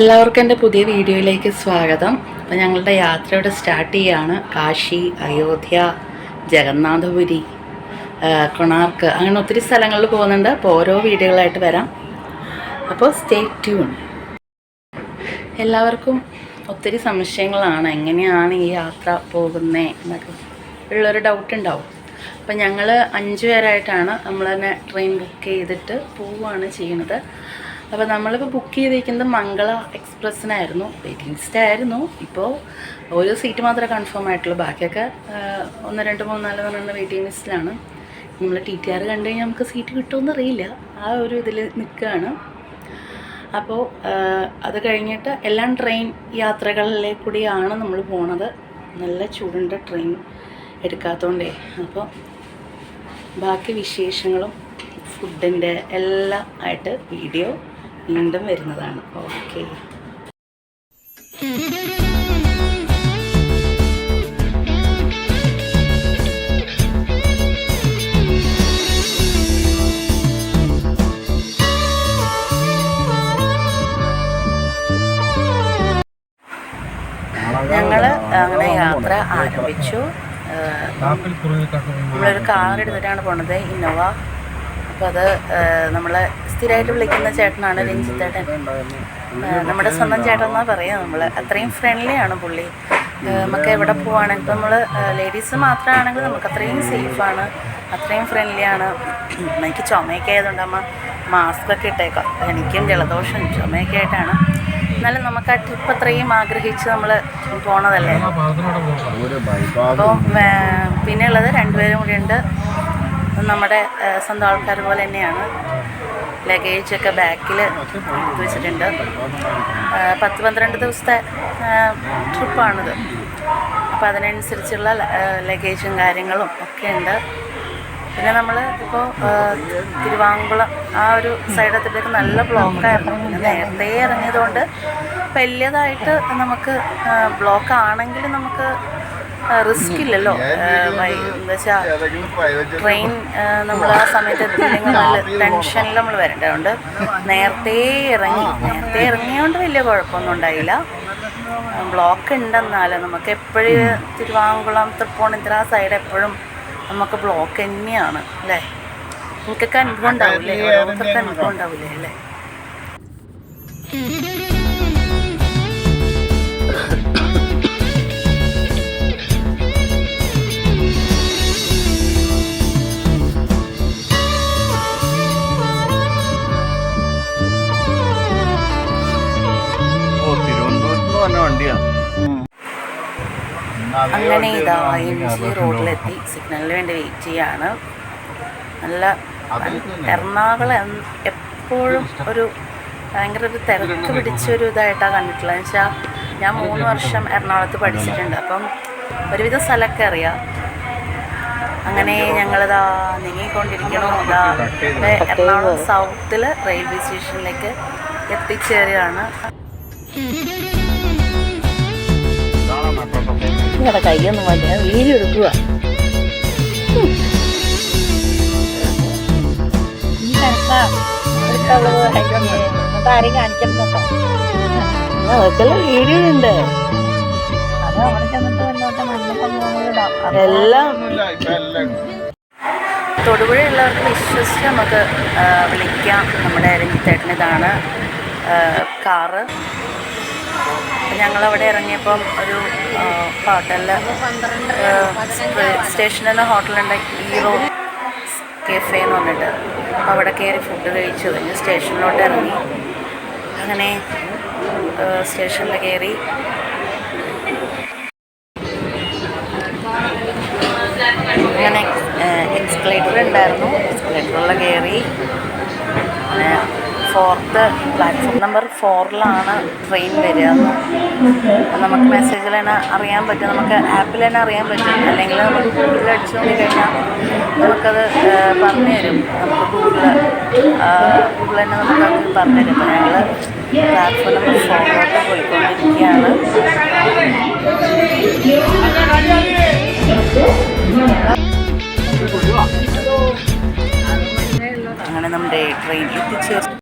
എല്ലാവർക്കും എന്റെ പുതിയ വീഡിയോയിലേക്ക് സ്വാഗതം. അപ്പോൾ ഞങ്ങളുടെ യാത്രയുടെ സ്റ്റാർട്ട് ചെയ്യാണ്. കാശി അയോധ്യ ജഗന്നാഥപുരി കൊണാർക്ക് അങ്ങനെ ഒത്തിരി സ്ഥലങ്ങളിൽ പോകുന്നുണ്ട്. അപ്പോൾ ഓരോ വീഡിയോകളായിട്ട് വരാം. അപ്പോൾ സ്റ്റേ ട്യൂൺ എല്ലാവർക്കും ഒത്തിരി സംശയങ്ങളാണ്. എങ്ങനെയാണ് ഈ യാത്ര പോകുന്നത് എന്നൊക്കെ ഉള്ളൊരു ഡൗട്ട് ഉണ്ടാവും. അപ്പം ഞങ്ങൾ അഞ്ച് പേരായിട്ടാണ് നമ്മൾ തന്നെ ട്രെയിൻ ബുക്ക് ചെയ്തിട്ട് പോവുകയാണ് ചെയ്യുന്നത് അപ്പോൾ നമ്മളിപ്പോൾ ബുക്ക് ചെയ്തിരിക്കുന്നത് മംഗള എക്സ്പ്രസ്സിനായിരുന്നു വെയിറ്റിംഗ് ലിസ്റ്റ് ആയിരുന്നു. ഇപ്പോൾ ഒരു സീറ്റ് മാത്രമേ കൺഫേം ആയിട്ടുള്ളൂ. ബാക്കിയൊക്കെ ഒന്ന് രണ്ട് മൂന്ന് നാല് പറഞ്ഞ വെയിറ്റിംഗ് ലിസ്റ്റിലാണ് നമ്മൾ ടി ടി ആർ കണ്ടു കഴിഞ്ഞാൽ നമുക്ക് സീറ്റ് കിട്ടുമെന്ന് അറിയില്ല. ആ ഒരു ഇതിൽ നിൽക്കുകയാണ് അപ്പോൾ അത് കഴിഞ്ഞിട്ട് എല്ലാം ട്രെയിൻ യാത്രകളിലെ കൂടിയാണ് നമ്മൾ പോണത്. നല്ല ചൂടുണ്ട് ട്രെയിൻ എടുക്കാത്തതുകൊണ്ടേ അപ്പോൾ ബാക്കി വിശേഷങ്ങളും ഫുഡിന്റെ എല്ലാം ആയിട്ട് വീഡിയോ വീണ്ടും വരുന്നതാണ്. ഓക്കെ. ഞങ്ങൾ അങ്ങനെ യാത്ര ആരംഭിച്ചു. നമ്മളൊരു കാർ എടുത്തിട്ടാണ് പോണത് ഇന്നോവ. അപ്പോൾ അത് നമ്മളെ സ്ഥിരമായിട്ട് വിളിക്കുന്ന ചേട്ടനാണ് രഞ്ജിത്തേട്ടൻ. നമ്മുടെ സ്വന്തം ചേട്ടൻ എന്നാ പറയാ നമ്മൾ അത്രയും ഫ്രണ്ട്ലി ആണ് പുള്ളി. നമുക്ക് എവിടെ പോവാണെങ്കിൽ ഇപ്പോൾ നമ്മൾ ലേഡീസ് മാത്രമാണെങ്കിൽ നമുക്ക് അത്രയും സേഫാണ് അത്രയും ഫ്രണ്ട്ലി ആണ്. എനിക്ക് ചുമയൊക്കെ ആയതുകൊണ്ട് അമ്മ മാസ്ക് ഒക്കെ ഇട്ടേക്കാം. എനിക്കും ജലദോഷം. ചുമയൊക്കെ ആയിട്ടാണ്. എന്നാലും നമുക്ക് ആ ട്രിപ്പ് അത്രയും ആഗ്രഹിച്ച് നമ്മൾ പോണതല്ലേ? അപ്പോൾ പിന്നെ ഉള്ളത് രണ്ടുപേരും കൂടി ഉണ്ട്. നമ്മുടെ സ്വന്തം ആൾക്കാർ പോലെ തന്നെയാണ്. ലഗേജൊക്കെ ബാക്കിൽ വെച്ചിട്ടുണ്ട്. പത്ത് പന്ത്രണ്ട് ദിവസത്തെ ട്രിപ്പാണിത് അപ്പോൾ അതിനനുസരിച്ചുള്ള ലഗേജും കാര്യങ്ങളും ഒക്കെ ഉണ്ട്. പിന്നെ നമ്മൾ ഇപ്പോൾ തിരുവാങ്കുളം ആ ഒരു സൈഡത്തിലേക്ക് നല്ല ബ്ലോക്കായിരുന്നു പിന്നെ നേരത്തെ ഇറങ്ങിയതുകൊണ്ട് വലിയതായിട്ട് നമുക്ക് ബ്ലോക്ക് ആണെങ്കിൽ നമുക്ക് റിസ്ക് ഇല്ലല്ലോ. എന്താ ട്രെയിൻ നമ്മൾ ആ സമയത്ത് എത്തിയില്ലെങ്കിൽ നല്ല ടെൻഷനിൽ നമ്മൾ വരേണ്ടത് അതുകൊണ്ട് നേരത്തെ ഇറങ്ങി. നേരത്തെ ഇറങ്ങിയതുകൊണ്ട് വലിയ കുഴപ്പമൊന്നും ഉണ്ടായില്ല. ബ്ലോക്ക് ഉണ്ടെന്നാൽ നമുക്ക് എപ്പോഴും തിരുവാങ്കുളം തൃപ്പൂണിത്തറ സൈഡ് എപ്പോഴും നമുക്ക് ബ്ലോക്ക് തന്നെയാണ് അല്ലേ? നിങ്ങൾക്കൊക്കെ അനുഭവം ഉണ്ടാവില്ലേ? ഓരോരുത്തർക്ക് അനുഭവം ഉണ്ടാവില്ലേ അല്ലേ? അങ്ങനെ ഇതായി എം ജി റോഡിലെത്തി. സിഗ്നലിന് വേണ്ടി വെയിറ്റ് ചെയ്യാണ്. നല്ല എറണാകുളം എപ്പോഴും ഒരു ഭയങ്കര ഒരു തിരക്ക് പിടിച്ചൊരു ഇതായിട്ടാണ് കണ്ടിട്ടുള്ളത്. എന്ന് വെച്ചാൽ ഞാൻ മൂന്ന് വർഷം എറണാകുളത്ത് പഠിച്ചിട്ടുണ്ട്. അപ്പം ഒരുവിധ സ്ഥലമൊക്കെ അറിയാം. അങ്ങനെ ഞങ്ങളിതാ നീങ്ങിക്കൊണ്ടിരിക്കണോ ഇതാ എറണാകുളം സൗത്തിൽ റെയിൽവേ സ്റ്റേഷനിലേക്ക് എത്തിച്ചേരുകയാണ്. നിങ്ങളുടെ കൈയൊന്നും ഞാൻ വീഡിയോ എടുക്കുക. ആരെയും വീഡിയോ ഉണ്ട്. അത് അവിടെ ചെന്നിട്ട് വന്നോട്ടെ എല്ലാം തൊടുപുഴയുള്ളവർക്ക് വിശ്വസിച്ച് നമുക്ക് വിളിക്കാം. നമ്മുടെ ആ, കാറ്. ഞങ്ങളവിടെ ഇറങ്ങിയപ്പം ഒരു ഹോട്ടലിൽ സ്റ്റേഷനിൽ നിന്ന് ഹോട്ടലുണ്ട് ഹീറോ കെഫേ എന്ന് പറഞ്ഞിട്ട്. അപ്പോൾ അവിടെ കയറി ഫുഡ് കഴിച്ചു. കഴിഞ്ഞ് സ്റ്റേഷനിലോട്ട് ഇറങ്ങി. അങ്ങനെ സ്റ്റേഷനിൽ കയറി അങ്ങനെ എക്സ്കലേറ്റർ ഉണ്ടായിരുന്നു. എക്സ്കലേറ്ററിൽ കയറി ഫോർത്ത് പ്ലാറ്റ്ഫോം നമ്പർ ഫോറിലാണ് ട്രെയിൻ വരിക. നമുക്ക് മെസ്സേജിൽ തന്നെ അറിയാൻ പറ്റും. നമുക്ക് ആപ്പിൽ തന്നെ അറിയാൻ പറ്റും. അല്ലെങ്കിൽ നമുക്ക് ഗൂഗിളിൽ അടിച്ചു നോക്കി കഴിഞ്ഞാൽ നമുക്കത് പറഞ്ഞു തരും. നമുക്ക് ഗൂഗിൾ ഗൂഗിൾ തന്നെ നമുക്കത് പറഞ്ഞു തരും. ഞങ്ങൾ പ്ലാറ്റ്ഫോം നമ്പർ ഫോറിലോട്ട് പോയിക്കൊണ്ടിരിക്കുകയാണ്. അങ്ങനെ നമ്മുടെ ട്രെയിൻ എത്തിച്ചേർന്നു.